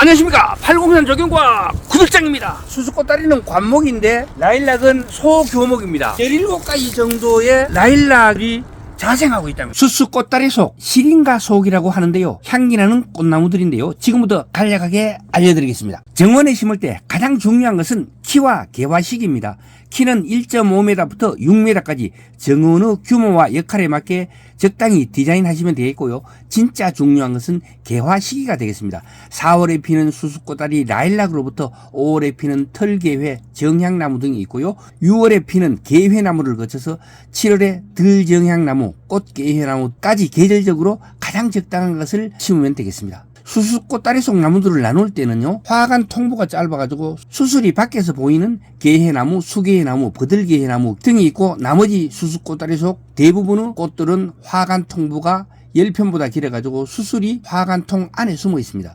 안녕하십니까. 803 적용과학 구독장입니다. 수수꽃다리는 관목인데 라일락은 소교목입니다. 17가지 정도의 라일락이 자생하고 있다면 수수꽃다리 속 시린가 속이라고 하는데요. 향기나는 꽃나무들인데요. 지금부터 간략하게 알려드리겠습니다. 정원에 심을 때 가장 중요한 것은 키와 개화 시기입니다 키는 1.5m부터 6m까지 정원의 규모와 역할에 맞게 적당히 디자인하시면 되겠고요. 진짜 중요한 것은 개화 시기가 되겠습니다. 4월에 피는 수수꽃다리 라일락으로부터 5월에 피는 털개회, 정향나무 등이 있고요. 6월에 피는 개회나무를 거쳐서 7월에 들정향나무, 꽃개회나무까지 계절적으로 가장 적당한 것을 심으면 되겠습니다. 수수꽃 다리 속 나무들을 나눌 때는요 화관 통보가 짧아가지고 수술이 밖에서 보이는 개해나무, 수개해나무, 버들개해나무 등이 있고 나머지 수수꽃 다리 속 대부분의 꽃들은 화관 통보가 10편보다 길어가지고 수술이 화관통 안에 숨어 있습니다.